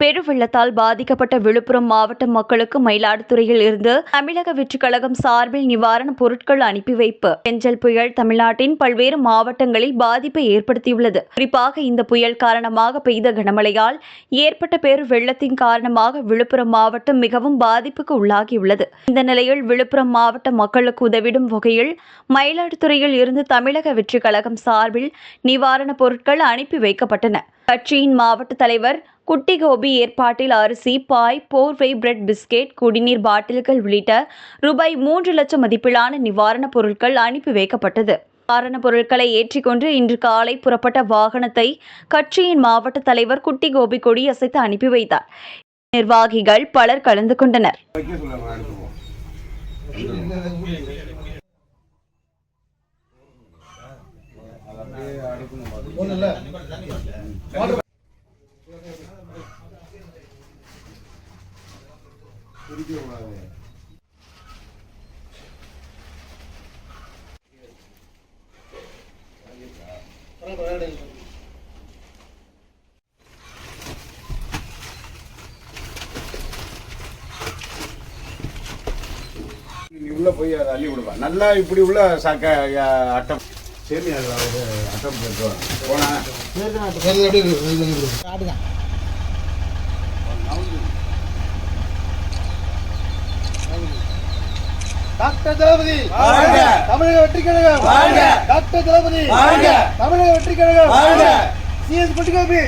பெருவெள்ளத்தால் பாதிக்கப்பட்ட விழுப்புரம் மாவட்ட மக்களுக்கு மயிலாடுதுறையில் இருந்து தமிழக வெற்றிக்கழகம் சார்பில் நிவாரணப் பொருட்கள் அனுப்பி வைப்பு. பெஞ்சல் புயல் தமிழ்நாட்டின் பல்வேறு மாவட்டங்களில் பாதிப்பை ஏற்படுத்தியுள்ளது. குறிப்பாக இந்த புயல் காரணமாக பெய்த கனமழையால் ஏற்பட்ட பேரு வெள்ளத்தின் காரணமாக விழுப்புரம் மாவட்டம் மிகவும் பாதிப்புக்கு உள்ளாகியுள்ளது. இந்த நிலையில் விழுப்புரம் மாவட்ட மக்களுக்கு உதவிடும் வகையில் மயிலாடுதுறையில் இருந்து தமிழக வெற்றிக்கழகம் சார்பில் நிவாரணப் பொருட்கள் அனுப்பி வைக்கப்பட்டன. கட்சியின் மாவட்ட தலைவர் குட்டி கோபி ஏற்பாட்டில் அரிசி பாய் போர்வை பிரெட் பிஸ்கெட் குடிநீர் பாட்டில்கள் உள்ளிட்ட ரூபாய் மூன்று லட்சம் மதிப்பிலான நிவாரணப் பொருட்கள் அனுப்பி வைக்கப்பட்டது. நிவாரணப் பொருட்களை ஏற்றிக்கொண்டு இன்று காலை புறப்பட்ட வாகனத்தை கட்சியின் மாவட்ட தலைவர் குட்டி கோபி கொடியசைத்து அனுப்பி வைத்தார். நிர்வாகிகள் பலர் கலந்து கொண்டனர். ஒன்றும் இல்லை பிரிக்கக் கூடாது. நீ உள்ள போய் அதை அள்ளி விடுவா நல்லா இப்படி உள்ள சாக்க அட்டம். சரி அது அட்டம் போட்டு போனா டாக்டர் தளபதி! தமிழக வெற்றி கழகம்! டாக்டர் தளபதி! தமிழக வெற்றி கழகம்! சிஎஸ் பட்டுகோபி